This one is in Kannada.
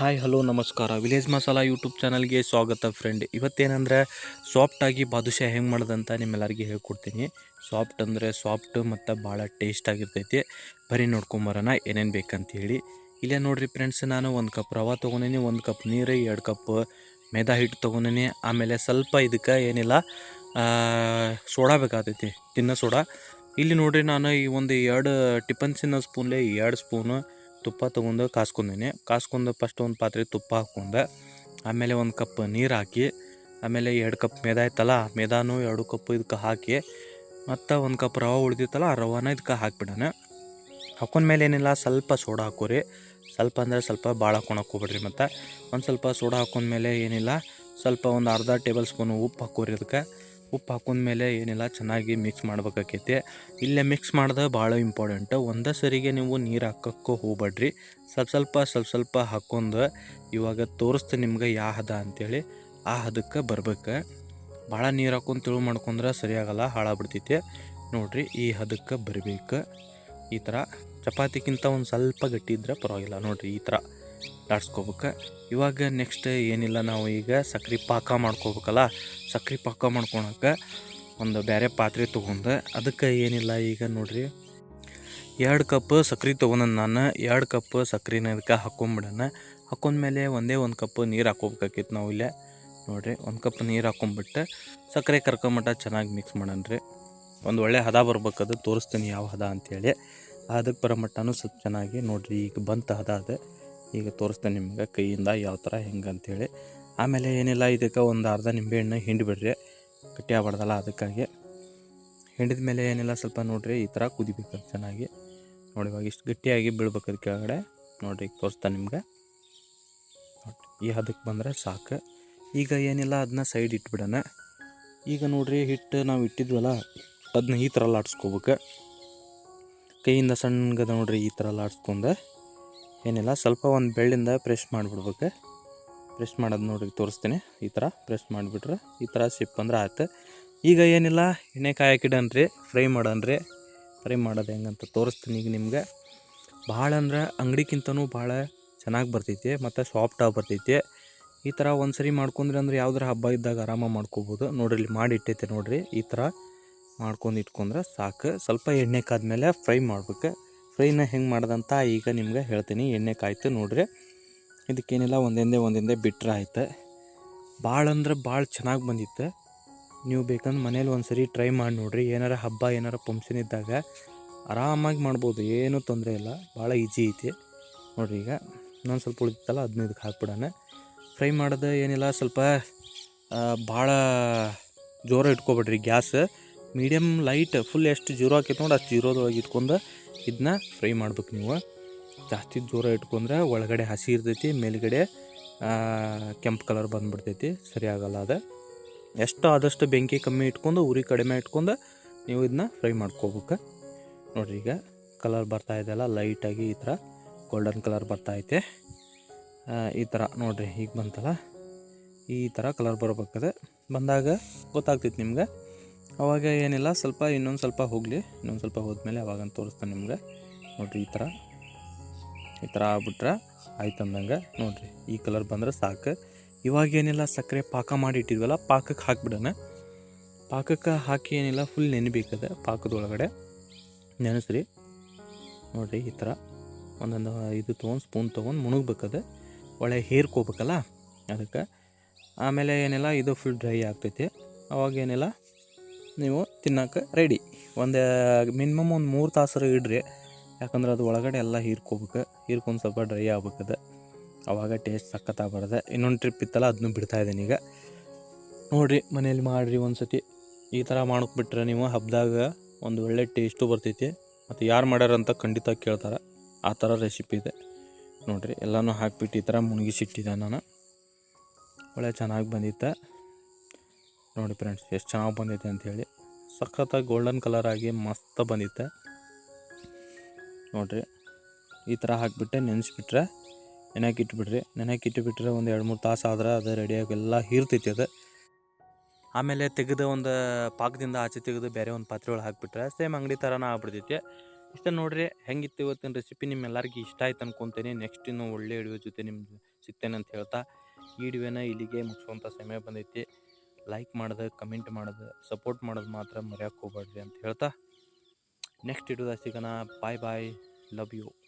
ಹಾಯ್, ಹಲೋ, ನಮಸ್ಕಾರ. ವಿಲೇಜ್ ಮಸಾಲ ಯೂಟ್ಯೂಬ್ ಚಾನಲ್ಗೆ ಸ್ವಾಗತ ಫ್ರೆಂಡ್ ಇವತ್ತೇನಂದ್ರೆ ಸಾಫ್ಟಾಗಿ ಬಾದುಷಾ ಹೆಂಗೆ ಮಾಡೋದಂತ ನಿಮ್ಮೆಲ್ಲರಿಗೆ ಹೇಳ್ಕೊಡ್ತೀನಿ. ಸಾಫ್ಟ್ ಅಂದರೆ ಸಾಫ್ಟ್ ಮತ್ತು ಭಾಳ ಟೇಸ್ಟ್ ಆಗಿರ್ತೈತಿ. ಬರೀ ನೋಡ್ಕೊಂಬರೋಣ ಏನೇನು ಬೇಕಂತ ಹೇಳಿ ಇಲ್ಲೇ ನೋಡಿರಿ ಫ್ರೆಂಡ್ಸ್ ನಾನು ಒಂದು ಕಪ್ ರವಾ ತೊಗೊಂಡಿನಿ, ಒಂದು ಕಪ್ ನೀರು, ಎರಡು ಕಪ್ ಮೈದಾ ಹಿಟ್ಟು ತೊಗೊಂಡೀನಿ. ಆಮೇಲೆ ಸ್ವಲ್ಪ ಇದಕ್ಕೆ ಏನಿಲ್ಲ ಸೋಡಾ ಬೇಕಾಗ್ತೈತಿ ತಿನ್ನೋ ಸೋಡಾ ಇಲ್ಲಿ ನೋಡಿರಿ ನಾನು ಈ ಒಂದು ಎರಡು ಟಿಫನ್ಸಿನ ಸ್ಪೂನ್ಲೆ ಎರಡು ಸ್ಪೂನು ತುಪ್ಪ ತೊಗೊಂಡು ಕಾಸ್ಕೊಂಡೀನಿ. ಕಾಸ್ಕೊಂಡು ಫಸ್ಟ್ ಒಂದು ಪಾತ್ರೆ ತುಪ್ಪ ಹಾಕ್ಕೊಂಡೆ. ಆಮೇಲೆ ಒಂದು ಕಪ್ ನೀರು ಹಾಕಿ, ಆಮೇಲೆ ಎರಡು ಕಪ್ ಮೇದಾ ಇತ್ತಲ್ಲ ಮೇದಾನು ಎರಡು ಕಪ್ ಇದಕ್ಕೆ ಹಾಕಿ, ಮತ್ತು ಒಂದು ಕಪ್ ರವೆ ಉಳಿದಿತ್ತಲ್ಲ, ಆ ರವಾನ ಇದಕ್ಕೆ ಹಾಕ್ಬಿಡೋಣ ಹಾಕೊಂಡ್ಮೇಲೆ ಏನಿಲ್ಲ, ಸ್ವಲ್ಪ ಸೋಡಾ ಹಾಕೋರಿ. ಸ್ವಲ್ಪ ಅಂದರೆ ಸ್ವಲ್ಪ ಭಾಳ ಹಾಕೊಳಕ್ಕೆ ಹಾಕೋಬಿಡ್ರಿ ಮತ್ತು. ಒಂದು ಸ್ವಲ್ಪ ಸೋಡಾ ಹಾಕೊಂಡ್ಮೇಲೆ ಏನಿಲ್ಲ, ಸ್ವಲ್ಪ ಒಂದು ಅರ್ಧ ಟೇಬಲ್ ಸ್ಪೂನ್ ಉಪ್ಪು ಹಾಕೋರಿ ಅದಕ್ಕೆ. ಉಪ್ಪು ಹಾಕೊಂಡ್ಮೇಲೆ ಏನಿಲ್ಲ, ಚೆನ್ನಾಗಿ ಮಿಕ್ಸ್ ಮಾಡ್ಬೇಕಾಕೈತಿ. ಇಲ್ಲೇ ಮಿಕ್ಸ್ ಮಾಡ್ದೆ ಭಾಳ ಇಂಪಾರ್ಟೆಂಟ್ ಒಂದೇ ಸರಿಗೆ ನೀವು ನೀರು ಹಾಕೋಕ್ಕೂ ಹೋಗ್ಬೇಡ್ರಿ ಸ್ವಲ್ಪ ಸ್ವಲ್ಪ ಸ್ವಲ್ಪ ಸ್ವಲ್ಪ ಹಾಕ್ಕೊಂಡು ಇವಾಗ ತೋರಿಸ್ತೀನಿ ನಿಮ್ಗೆ ಯಾವ ಹದ ಅಂಥೇಳಿ ಆ ಹದಕ್ಕೆ ಬರ್ಬೇಕು. ಭಾಳ ನೀರು ಹಾಕೊಂಡು ತಿಳು ಮಾಡ್ಕೊಂಡ್ರೆ ಸರಿಯಾಗಲ್ಲ, ಹಾಳಾಗ್ಬಿಡ್ತೈತಿ. ನೋಡ್ರಿ, ಈ ಹದಕ್ಕೆ ಬರಬೇಕು. ಈ ಥರ ಚಪಾತಿಗಿಂತ ಒಂದು ಸ್ವಲ್ಪ ಗಟ್ಟಿ ಇದ್ರೆ ಪರವಾಗಿಲ್ಲ. ನೋಡ್ರಿ, ಈ ಥರ ಲಾಡ್ಸ್ಕೊಬೇಕು ಇವಾಗ ನೆಕ್ಸ್ಟ್ ಏನಿಲ್ಲ ನಾವು ಈಗ ಸಕ್ರೆ ಪಾಕ ಮಾಡ್ಕೋಬೇಕಲ್ಲ, ಸಕ್ರೆ ಪಾಕ ಮಾಡ್ಕೊಳಕ್ಕೆ ಒಂದು ಬೇರೆ ಪಾತ್ರೆ ತೊಗೊಂಡು, ಅದಕ್ಕೆ ಏನಿಲ್ಲ ಈಗ ನೋಡಿರಿ. ಎರಡು ಕಪ್ ಸಕ್ರೆ ತೊಗೊಂಡು ನಾನು, ಎರಡು ಕಪ್ ಸಕ್ರೆನ ಅದಕ್ಕೆ ಹಾಕೊಂಬಿಡೋಣ. ಹಾಕೊಂಡ್ಮೇಲೆ ಒಂದೇ ಒಂದು ಕಪ್ ನೀರು ಹಾಕೋಬೇಕಾಗಿತ್ತು ನಾವು ಇಲ್ಲೇ. ನೋಡಿರಿ, ಒಂದು ಕಪ್ ನೀರು ಹಾಕೊಂಬಿಟ್ಟು ಸಕ್ಕರೆ ಕರ್ಕೊಂಬಿಟ್ಟ ಚೆನ್ನಾಗಿ ಮಿಕ್ಸ್ ಮಾಡೋಣ್ರಿ. ಒಂದು ಒಳ್ಳೆ ಹದ ಬರ್ಬೇಕದು ತೋರಿಸ್ತೀನಿ ಯಾವ ಹದ ಅಂತೇಳಿ. ಅದಕ್ಕೆ ಬರೋ ಮಟ್ಟನೂ ಸ್ವಲ್ಪ ಚೆನ್ನಾಗಿ ನೋಡಿರಿ, ಈಗ ಬಂತ ಹದ ಅದು. ಈಗ ತೋರಿಸ್ತೇನೆ ನಿಮ್ಗೆ ಕೈಯಿಂದ ಯಾವ ಥರ, ಹೆಂಗೆ ಆಮೇಲೆ ಏನಿಲ್ಲ, ಇದಕ್ಕೆ ಒಂದು ಅರ್ಧ ನಿಂಬೆಹಣ್ಣು ಹಿಂಡಿಬಿಡ್ರಿ ಗಟ್ಟಿ ಆಗ್ಬಾರ್ದಲ್ಲ ಅದಕ್ಕಾಗಿ. ಹಿಂಡಿದ ಮೇಲೆ ಏನಿಲ್ಲ, ಸ್ವಲ್ಪ ನೋಡಿರಿ, ಈ ಥರ ಕುದಿಬೇಕು ಚೆನ್ನಾಗಿ. ನೋಡಿ ಇವಾಗ ಇಷ್ಟು ಗಟ್ಟಿಯಾಗಿ ಬೀಳ್ಬೇಕು ಕೆಳಗಡೆ. ನೋಡಿರಿ, ಈಗ ತೋರಿಸ್ತಾನೆ ನಿಮ್ಗೆ. ಈ ಹದಕ್ಕೆ ಬಂದರೆ ಸಾಕು. ಈಗ ಏನಿಲ್ಲ, ಅದನ್ನ ಸೈಡ್ ಇಟ್ಬಿಡೋಣ. ಈಗ ನೋಡಿರಿ, ಹಿಟ್ಟು ನಾವು ಇಟ್ಟಿದ್ವಲ್ಲ, ಅದನ್ನ ಈ ಥರ ಲಾಡ್ಸ್ಕೋಬೇಕು ಕೈಯಿಂದ ಸಣ್ಣಗದ ನೋಡಿರಿ, ಈ ಥರ ಲಾಡ್ಸ್ಕೊಂಡು ಏನಿಲ್ಲ, ಸ್ವಲ್ಪ ಒಂದು ಬೆಳ್ಳಿಂದ ಪ್ರೆಸ್ ಮಾಡಿಬಿಡ್ಬೇಕು. ಪ್ರೆಸ್ ಮಾಡೋದು ನೋಡಿ, ತೋರಿಸ್ತೀನಿ. ಈ ಥರ ಪ್ರೆಸ್ ಮಾಡಿಬಿಟ್ರೆ ಈ ಥರ ಸಿಪ್ ಅಂದ್ರೆ ಆಯ್ತು. ಈಗ ಏನಿಲ್ಲ, ಎಣ್ಣೆ ಕಾಯಕ್ಕಿಡನ್ರಿ ಫ್ರೈ ಮಾಡನ್ರಿ. ಫ್ರೈ ಮಾಡೋದು ಹೆಂಗಂತ ತೋರಿಸ್ತೀನಿ ಈಗ ನಿಮಗೆ. ಭಾಳ ಅಂದ್ರೆ ಅಂಗಡಿಗಿಂತನೂ ಭಾಳ ಚೆನ್ನಾಗಿ ಬರ್ತೈತಿ, ಮತ್ತು ಸಾಫ್ಟಾಗಿ ಬರ್ತೈತಿ. ಈ ಥರ ಒಂದು ಸರಿ ಮಾಡ್ಕೊಂಡ್ರಿ ಅಂದ್ರೆ ಯಾವ್ದಾರ ಹಬ್ಬ ಇದ್ದಾಗ ಆರಾಮಾಗಿ ಮಾಡ್ಕೋಬೋದು. ನೋಡ್ರಿ, ಇಲ್ಲಿ ಮಾಡಿ ಇಟ್ಟೈತೆ ನೋಡ್ರಿ. ಈ ಥರ ಮಾಡ್ಕೊಂಡು ಇಟ್ಕೊಂಡ್ರೆ ಸಾಕು. ಸ್ವಲ್ಪ ಎಣ್ಣೆ ಕಾದ್ಮೇಲೆ ಫ್ರೈ ಮಾಡ್ಬೇಕು. ಫ್ರೈನ ಹೆಂಗೆ ಮಾಡ್ದಂತ ಈಗ ನಿಮ್ಗೆ ಹೇಳ್ತೀನಿ. ಎಣ್ಣೆ ಕಾಯ್ತು ನೋಡ್ರಿ. ಇದಕ್ಕೇನಿಲ್ಲ, ಒಂದೊಂದೇ ಒಂದೊಂದೇ ಬಿಟ್ರೆ ಆಯ್ತು. ಭಾಳ ಅಂದ್ರೆ ಭಾಳ ಚೆನ್ನಾಗಿ ಬಂದಿತ್ತು. ನೀವು ಬೇಕಂದ್ರೆ ಮನೇಲಿ ಒಂದು ಸರಿ ಟ್ರೈ ಮಾಡಿ ನೋಡ್ರಿ. ಏನಾರ ಹಬ್ಬ, ಏನಾರ ಪಂಕ್ಷನ್ ಇದ್ದಾಗ ಆರಾಮಾಗಿ ಮಾಡ್ಬೋದು. ಏನೂ ತೊಂದರೆ ಇಲ್ಲ. ಭಾಳ ಈಜಿ ಐತಿ. ನೋಡ್ರಿ ಈಗ, ಇನ್ನೊಂದು ಸ್ವಲ್ಪ ಉಳಿತಲ್ಲ ಅದನ್ನ ಇದಕ್ಕೆ ಹಾಕ್ಬಿಡೋಣ. ಫ್ರೈ ಮಾಡೋದು ಏನಿಲ್ಲ, ಸ್ವಲ್ಪ ಭಾಳ ಜೋರ ಇಟ್ಕೊಬೇಡ್ರಿ ಗ್ಯಾಸ್. ಮೀಡಿಯಮ್ ಲೈಟ್, ಫುಲ್ ಎಷ್ಟು ಜೀರೋ ಆಕೈತೆ ನೋಡಿ, ಅಷ್ಟು ಜೀರೋದೊಳಗೆ ಇಟ್ಕೊಂಡು ಇದನ್ನ ಫ್ರೈ ಮಾಡ್ಬೇಕು ನೀವು. ಜಾಸ್ತಿ ಜೋರ ಇಟ್ಕೊಂಡ್ರೆ ಒಳಗಡೆ ಹಸಿ ಇರ್ತೈತಿ, ಮೇಲ್ಗಡೆ ಕೆಂಪು ಕಲರ್ ಬಂದುಬಿಡ್ತೈತಿ, ಸರಿ ಆಗಲ್ಲ ಅದು. ಎಷ್ಟು ಆದಷ್ಟು ಬೆಂಕಿ ಕಮ್ಮಿ ಇಟ್ಕೊಂಡು, ಉರಿ ಕಡಿಮೆ ಇಟ್ಕೊಂಡು ನೀವು ಇದನ್ನ ಫ್ರೈ ಮಾಡ್ಕೋಬೇಕು. ನೋಡಿರಿ ಈಗ ಕಲರ್ ಬರ್ತಾ ಇದೆಯಲ್ಲ ಲೈಟಾಗಿ ಈ ಥರ ಗೋಲ್ಡನ್ ಕಲರ್ ಬರ್ತಾ ಐತೆ. ಈ ಥರ ನೋಡಿರಿ, ಈಗ ಬಂತಲ್ಲ? ಈ ಥರ ಕಲರ್ ಬರ್ಬೇಕದೆ. ಬಂದಾಗ ಗೊತ್ತಾಗ್ತೈತೆ ನಿಮ್ಗೆ. ಅವಾಗ ಏನಿಲ್ಲ, ಸ್ವಲ್ಪ ಇನ್ನೊಂದು ಸ್ವಲ್ಪ ಹೋಗಲಿ, ಇನ್ನೊಂದು ಸ್ವಲ್ಪ ಹೋದ್ಮೇಲೆ ಅವಾಗ ತೋರಿಸ್ತಾನೆ ನಿಮ್ಗೆ. ನೋಡಿರಿ, ಈ ಥರ ಈ ಥರ ಆಗ್ಬಿಟ್ರೆ ಆಯ್ತು ಅಂದಂಗೆ ನೋಡ್ರಿ, ಈ ಕಲರ್ ಬಂದ್ರೆ ಸಾಕು. ಇವಾಗ ಏನಿಲ್ಲ, ಸಕ್ಕರೆ ಪಾಕ ಮಾಡಿ ಇಟ್ಟಿದ್ವಲ್ಲ ಪಾಕಕ್ಕೆ ಹಾಕ್ಬಿಡೋಣ. ಪಾಕಕ್ಕೆ ಹಾಕಿ ಏನಿಲ್ಲ ಫುಲ್ ನೆನಬೇಕದ ಪಾಕದೊಳಗಡೆ. ನೆನೆಸ್ರಿ. ನೋಡಿರಿ, ಈ ಥರ ಒಂದೊಂದು ಇದು ತೊಗೊಂಡು ಸ್ಪೂನ್ ತೊಗೊಂಡು ಮುಣಗ್ಬೇಕದೆ. ಒಳ್ಳೆ ಹೇರ್ಕೋಬೇಕಲ್ಲ ಅದಕ್ಕೆ. ಆಮೇಲೆ ಏನಿಲ್ಲ, ಇದು ಫುಲ್ ಡ್ರೈ ಆಗ್ತೈತಿ. ಅವಾಗ ಏನಿಲ್ಲ ನೀವು ತಿನ್ನೋಕೆ ರೆಡಿ ಒಂದು ಮಿನಿಮಮ್ ಒಂದು ಮೂರು ತಾಸರ ಇಡ್ರಿ. ಯಾಕಂದ್ರೆ ಅದು ಒಳಗಡೆ ಎಲ್ಲ ಹೀರ್ಕೋಬೇಕು. ಹೀರ್ಕೊಂಡು ಸ್ವಲ್ಪ ಡ್ರೈ ಆಗ್ಬೇಕದ. ಅವಾಗ ಟೇಸ್ಟ್ ಸಖತ್ತಾಗಿ ಇನ್ನೊಂದು ಟ್ರಿಪ್ ಇತ್ತಲ್ಲ ಅದನ್ನು ಬಿಡ್ತಾ ಇದ್ದೀನಿ ಈಗ. ನೋಡಿರಿ, ಮನೇಲಿ ಮಾಡಿರಿ ಒಂದು ಸತಿ ಈ ಥರ ಬಿಟ್ರೆ ನೀವು ಹಬ್ಬದಾಗ ಒಂದು ಒಳ್ಳೆ ಟೇಸ್ಟು ಬರ್ತೈತಿ. ಮತ್ತು ಯಾರು ಮಾಡ್ಯಾರಂತ ಖಂಡಿತ ಕೇಳ್ತಾರೆ. ಆ ಥರ ರೆಸಿಪಿ ಇದೆ. ನೋಡಿರಿ, ಎಲ್ಲನೂ ಹಾಕ್ಬಿಟ್ಟು ಈ ಥರ ಮುಣಗಿಸಿಟ್ಟಿದ್ದೆ ನಾನು. ಒಳ್ಳೆ ಚೆನ್ನಾಗಿ ಬಂದಿತ್ತು. ನೋಡಿ ಫ್ರೆಂಡ್ಸ್ ಎಷ್ಟು ಚೆನ್ನಾಗಿ ಬಂದೈತೆ ಅಂಥೇಳಿ ಸಖತ್ತಾಗಿ ಗೋಲ್ಡನ್ ಕಲರ್ ಆಗಿ ಮಸ್ತ್ ಬಂದಿತ್ತೆ. ನೋಡಿರಿ, ಈ ಥರ ಹಾಕಿಬಿಟ್ಟೆ ನೆನೆಸ್ಬಿಟ್ರೆ ನೆನೆಯಕ್ಕೆ ಇಟ್ಬಿಟ್ರಿ ನೆನೆಯಕ್ಕೆ ಇಟ್ಬಿಟ್ರೆ ಒಂದು ಎರಡು ಮೂರು ತಾಸು ಆದ್ರೆ ಅದು ರೆಡಿಯಾಗಿ ಎಲ್ಲ ಹೀರ್ತೈತಿ ಅದು. ಆಮೇಲೆ ತೆಗೆದು ಒಂದು ಪಾಕದಿಂದ ಆಚೆ ತೆಗೆದು ಬೇರೆ ಒಂದು ಪಾತ್ರೆ ಒಳಗೆ ಹಾಕಿಬಿಟ್ರೆ ಸೇಮ್ ಅಂಗಡಿ ಥರನ ಆಗ್ಬಿಡ್ತೈತಿ. ಇಷ್ಟ ನೋಡಿರಿ, ಹೆಂಗಿತ್ತು ಇವತ್ತಿನ ರೆಸಿಪಿ ನಿಮ್ಮೆಲ್ಲರಿಗೂ ಇಷ್ಟ ಆಯ್ತು ಅನ್ಕೊಂತೀನಿ. ನೆಕ್ಸ್ಟ್ ಇನ್ನು ಒಳ್ಳೆ ಹಿಡಿಯೋ ಜೊತೆ ನಿಮ್ಗೆ ಸಿಗ್ತೇನೆ ಅಂತ ಹೇಳ್ತಾ. ಈ ವಿಡಿಯೋನ ಇಲ್ಲಿಗೆ ಮುಗಿಸುವಂಥ ಸಮಯ ಬಂದೈತಿ. ಲೈಕ್ ಮಾಡೋದು ಕಮೆಂಟ್ ಮಾಡೋದು ಸಪೋರ್ಟ್ ಮಾಡೋದು ಮಾತ್ರ ಮರೆಯೋಕೆ ಹೋಗ್ಬೇಡ್ರಿ ಅಂತ ಹೇಳ್ತಾ. ನೆಕ್ಸ್ಟ್ ಇಡೋದ ಸಿಗೋಣ. ಬಾಯ್ ಬಾಯ್ ಲವ್ ಯು